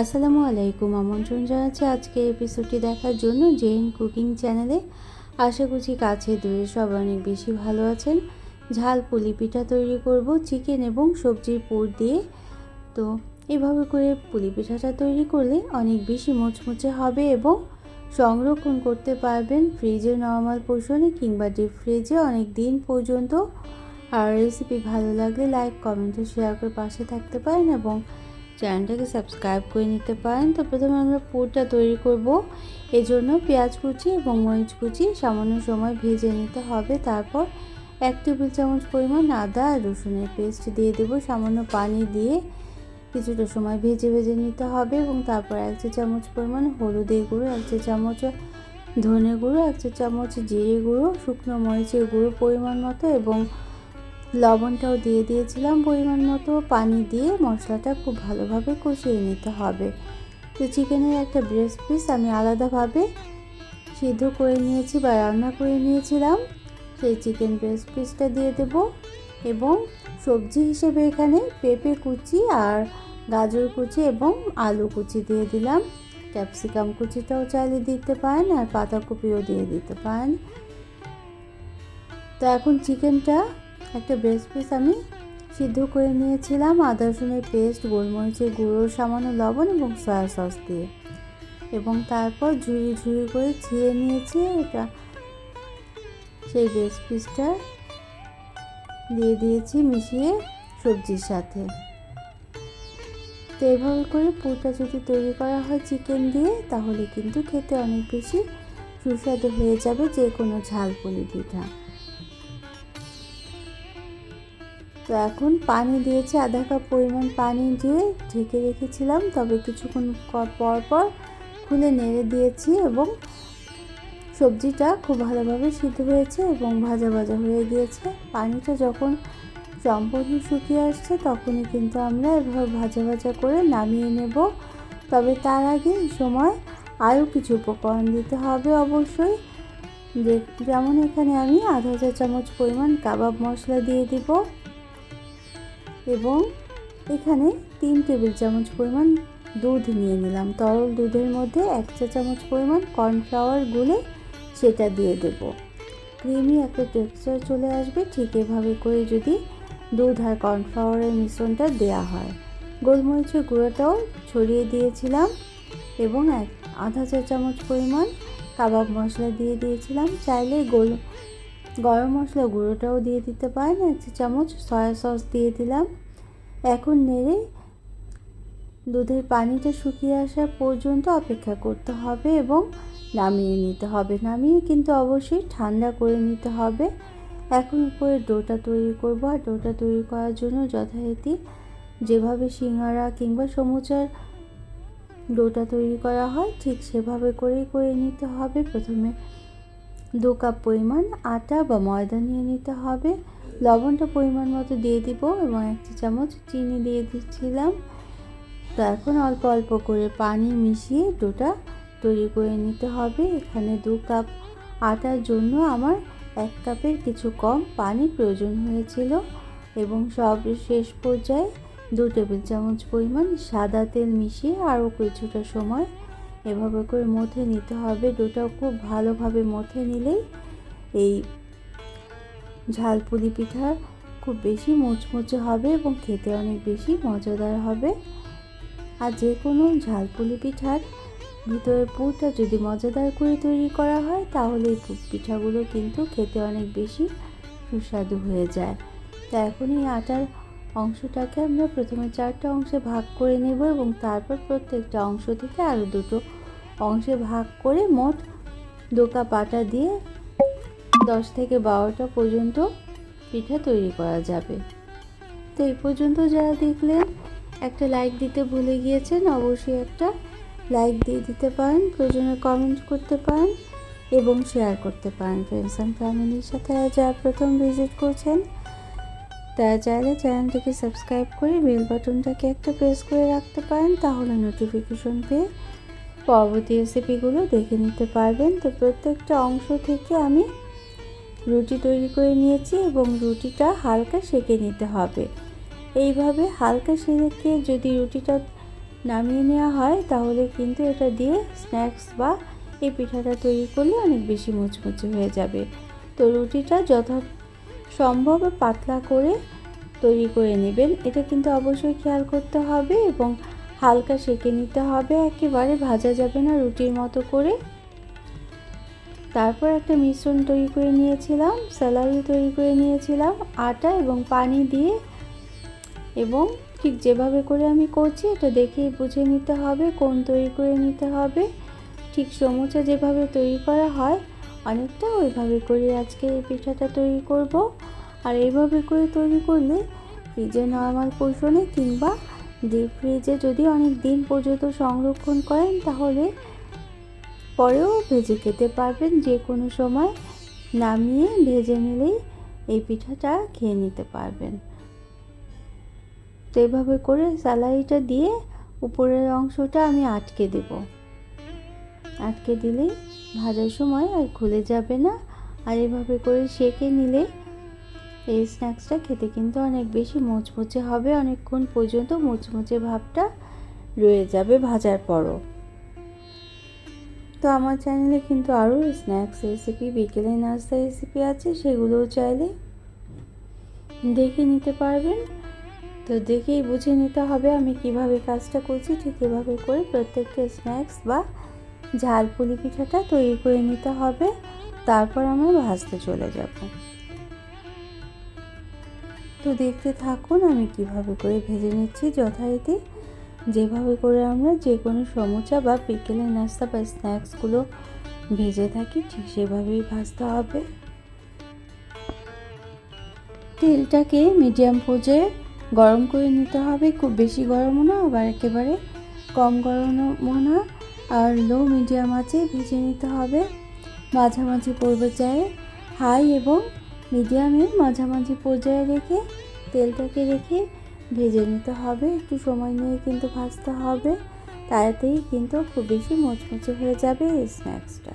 আসসালামু আলাইকুম, আমন্ত্রণ জানাচ্ছি আজকে এপিসোডটি দেখার জন্য জেন কুকিং চ্যানেলে। আশা করছি কাছে দূরে সব অনেক বেশি ভালো আছেন। ঝাল পুলি পিঠা তৈরি করব চিকেন এবং সবজির পুর দিয়ে। তো এভাবে করে পুলি পিঠাটা তৈরি করলে অনেক বেশি মুচমুচে হবে এবং সংরক্ষণ করতে পারবেন ফ্রিজে নর্মাল পোষণে কিংবা ডিপ ফ্রিজে অনেক দিন পর্যন্ত। আর রেসিপি ভালো লাগলে লাইক কমেন্ট শেয়ার করে পাশে থাকতে পারেন এবং চ্যানেলটাকে সাবস্ক্রাইব করে নিতে পারেন। তো প্রথমে আমরা পুরটা তৈরি করব। এজন্য পেঁয়াজ কুচি এবং মরিচ কুচি সামান্য সময় ভেজে নিতে হবে। তারপর এক টেবিল চামচ পরিমাণ আদা আর রসুনের পেস্ট দিয়ে দেব। সামান্য পানি দিয়ে কিছুটা সময় ভেজে ভেজে নিতে হবে এবং তারপর এক চা চামচ পরিমাণ হলুদের গুঁড়ো, এক চা চামচ ধনে গুঁড়ো, এক চা চামচ জিরে গুঁড়ো, শুকনো মরিচের গুঁড়ো পরিমাণ মতো এবং লবণটাও দিয়ে দিয়েছিলাম পরিমাণ মতো, পানি দিয়ে মশলাটা খুব ভালোভাবে কষিয়ে নিতে হবে। তো চিকেনের একটা ব্রেস্ট পিস আমি আলাদাভাবে সিদ্ধ করে নিয়েছি বা রান্না করে নিয়েছিলাম। সেই চিকেন ব্রেস্ট পিসটা দিয়ে দেব এবং সবজি হিসেবে এখানে পেঁপে কুচি আর গাজর কুচি এবং আলু কুচি দিয়ে দিলাম। ক্যাপসিকাম কুচিটাও চাইলে দিতে পারেন আর পাতাকপিও দিয়ে দিতে পারেন। তো এখন চিকেনটা একটা ব্রেস্ট পিস আমি সিদ্ধ করে নিয়েছিলাম, আদা, রসুনের পেস্ট গোলমরিচের গুঁড়ো, সামান্য লবণ এবং সয়া সস দিয়ে। এবং তারপর ঝুড়ি ঝুড়ি করে ছিঁড়ে নিয়েছি এটা। সেই ব্রেস্ট পিসটা দিয়ে দিয়েছি মিশিয়ে সবজির সাথে। তো এভাবে করে পুরটা যদি তৈরি করা হয় চিকেন দিয়ে, তাহলে কিন্তু খেতে অনেক বেশি সুস্বাদু হয়ে যাবে যে কোনো ঝাল পুলি পিঠা। তো এখন পানি দিয়েছি, আধা কাপ পরিমাণ পানি দিয়ে ঢেকে রেখেছিলাম। তবে কিছুক্ষণ পর পর খুলে নেড়ে দিয়েছি এবং সবজিটা খুব ভালোভাবে সিদ্ধ হয়েছে এবং ভাজা ভাজা হয়ে গিয়েছে। পানিটা যখন সম্পূর্ণ শুকিয়ে আসছে, তখনই কিন্তু আমরা এভাবে ভাজা ভাজা করে নামিয়ে নেব। তবে তার আগে এই সময় আরও কিছু উপকরণ দিতে হবে অবশ্যই। যেমন এখানে আমি আধা চা চামচ পরিমাণ কাবাব মশলা দিয়ে দিব। এবং এখানে তিন টেবিল চামচ পরিমাণ দুধ নিয়ে নিলাম। তরল দুধের মধ্যে এক চা চামচ পরিমাণ কর্নফ্লাওয়ার গুলে সেটা দিয়ে দেব। ক্রিমি একটা টেক্সচার চলে আসবে, ঠিক এভাবে করে যদি দুধ আর কর্নফ্লাওয়ারের মিশ্রণটা দেয়া হয়। গোলমরিচের গুঁড়োটাও ছড়িয়ে দিয়েছিলাম এবং এক আধা চা চামচ পরিমাণ কাবাব মশলা দিয়ে দিয়েছিলাম। চাইলে গোল গরম মশলা গুঁড়োটাও দিয়ে দিতে পারেন এক চামচ সয়া সস দিয়ে দিলাম। এখন নেড়ে দুধের পানিটা শুকিয়ে আসা পর্যন্ত অপেক্ষা করতে হবে এবং নামিয়ে নিতে হবে। নামিয়ে কিন্তু অবশ্যই ঠান্ডা করে নিতে হবে। এখন উপরে ডোটা তৈরি করব আর ডোটা তৈরি করার জন্য যথারীতি যেভাবে সিঙ্গারা কিংবা সমুচার ডোটা তৈরি করা হয়, ঠিক সেভাবে করেই করে নিতে হবে। প্রথমে দু কাপ পরিমাণ আটা বা ময়দা নিয়ে নিতে হবে। লবণটা পরিমাণ মতো দিয়ে দিব এবং এক চা চামচ চিনি দিয়ে দিচ্ছিলাম। তো এখন অল্প অল্প করে পানি মিশিয়ে ডোটা তৈরি করে নিতে হবে। এখানে দু কাপ আটার জন্য আমার এক কাপের কিছু কম পানি প্রয়োজন হয়েছিল এবং সব শেষ পর্যায়ে দু টেবিল চামচ পরিমাণ সাদা তেল মিশিয়ে আরও কিছুটা সময় এভাবে করে মথে নিতে হবে। ডোটা খুব ভালোভাবে মথে নিলেই এই ঝালপুলি পিঠা খুব বেশি মুচমুচে হবে এবং খেতে অনেক বেশি মজাদার হবে। আর যে কোনো ঝালপুলি পিঠার ভিতরে পুরটা যদি মজাদার করে তৈরি করা হয়, তাহলে এই পিঠাগুলো কিন্তু খেতে অনেক বেশি সুস্বাদু হয়ে যায়। তা এখন এই আটার অংশটাকে আমরা প্রথমে চারটা অংশে ভাগ করে নেব এবং তারপর প্রত্যেকটা অংশ থেকে আরও দুটো অংশে ভাগ করে মোট দোকা পাটা দিয়ে দশ থেকে বারোটা পর্যন্ত পিঠা তৈরি করা যাবে। তো এই পর্যন্ত যারা দেখলেন, একটা লাইক দিতে ভুলে গিয়েছেন, অবশ্যই একটা লাইক দিয়ে দিতে পারেন, প্রয়োজনে কমেন্ট করতে পারেন এবং শেয়ার করতে পারেন। ফ্রেন্ডস অ্যান্ড ফ্যামিলির সাথে যারা প্রথম ভিজিট করছেন। তারা চাইলে চ্যানেলটিকে সাবস্ক্রাইব করে বেল বাটনটাকে একটা প্রেস করে রাখতে পারেন, তাহলে নোটিফিকেশন পেয়ে পরবর্তী রেসিপিগুলো দেখে নিতে পারবেন। তো প্রত্যেকটা অংশ থেকে আমি রুটি তৈরি করে নিয়েছি এবং রুটিটা হালকা সেঁকে নিতে হবে। এইভাবে হালকা সেঁকে যদি রুটিটা নামিয়ে নেওয়া হয়, তাহলে কিন্তু এটা দিয়ে স্ন্যাক্স বা এই পিঠাটা তৈরি করলে অনেক বেশি মুচমুচে হয়ে যাবে। তো রুটিটা যথা সম্ভব পাতলা করে তৈরি করে নেবেন। এটা কিন্তু অবশ্যই খেয়াল করতে হবে এবং হালকা সেঁকে নিতে হবে। একেবারে ভাজা যাবে না রুটির মতো করে। তারপর একটা মিশ্রণ তৈরি করে নিয়েছিলাম স্যালারি তৈরি করে নিয়েছিলাম, আটা এবং পানি দিয়ে। এবং ঠিক যেভাবে করে আমি করছি এটা দেখেই বুঝে নিতে হবে, কোন তৈরি করে নিতে হবে। ঠিক সমুচা যেভাবে তৈরি করা হয় অনেকটা ওইভাবে করে আজকে এই পিঠাটা তৈরি করব। আর এইভাবে করে তৈরি করলে ফ্রিজে নর্মাল পোষণে কিংবা ডিপ ফ্রিজে যদি অনেক দিন পর্যন্ত সংরক্ষণ করেন, তাহলে পরেও ভেজে খেতে পারবেন। যে কোনো সময় নামিয়ে ভেজে নিলেই এই পিঠাটা খেয়ে নিতে পারবেন। তো এভাবে করে স্যালাইটা দিয়ে উপরের অংশটা আমি আটকে দেব। আটকে দিলেই ভাজার সময় আর খুলে যাবে না। আর এভাবে করে সেঁকে নিলে এই স্ন্যাক্সটা খেতে কিন্তু অনেক বেশি মুচমুচে হবে। অনেকক্ষণ পর্যন্ত মুচমুচে ভাবটা রয়ে যাবে ভাজার পরও। তো আমার চ্যানেলে কিন্তু আরও স্ন্যাক্স রেসিপি বিকেলে নাস্তা রেসিপি আছে, সেগুলোও চাইলে দেখে নিতে পারবেন। তো দেখেই বুঝে নিতে হবে আমি কীভাবে কাজটা করছি। ঠিক এভাবে করে প্রত্যেকটা স্ন্যাক্স বা ঝালপুলি পিঠাটা তৈরি করে নিতে হবে। তারপর আমরা ভাজতে চলে যাব। তো দেখতে থাকুন আমি কীভাবে করে ভেজে নিচ্ছি যথারীতি। যেভাবে করে আমরা যে কোনো সমুচা বা বিকেলের নাস্তা বা স্ন্যাক্সগুলো ভেজে থাকি, ঠিক সেভাবেই ভাজতে হবে। তেলটাকে মিডিয়াম পর্যায়ে গরম করে নিতে হবে। খুব বেশি গরমও না, আবার একেবারে কম গরমও না। আর লো মিডিয়াম আছে ভেজে নিতে হবে। মাঝামাঝি পর্যায়ে হাই এবং মিডিয়ামে মাঝামাঝি পর্যায়ে রেখে তেলটাকে রেখে ভেজে নিতে হবে। একটু সময় নিয়ে কিন্তু ভাজতে হবে। তাড়াতাড়ি কিন্তু খুব বেশি মচমচে হয়ে যাবে স্ন্যাক্সটা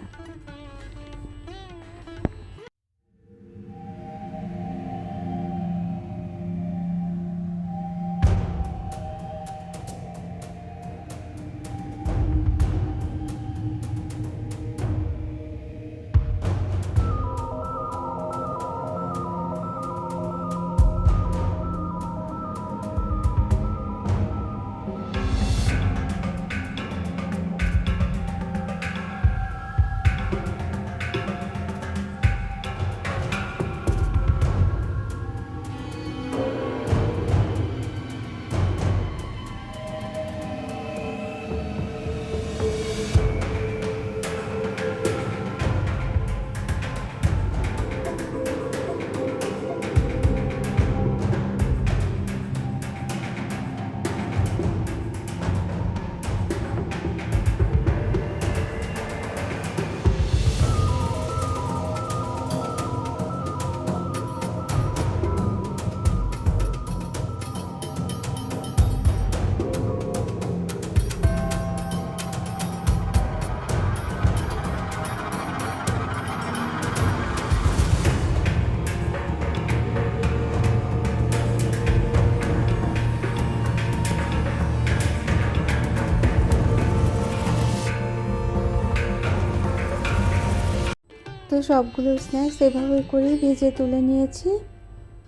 তো সবগুলো স্ন্যাক্স এভাবে করেই ভেজে তুলে নিয়েছি।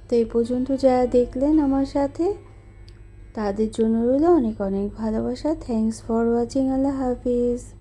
তো এই পর্যন্ত যারা দেখলেন আমার সাথে, তাদের জন্য রইল অনেক অনেক ভালোবাসা। থ্যাংকস ফর ওয়াচিং আল্লাহ হাফিজ।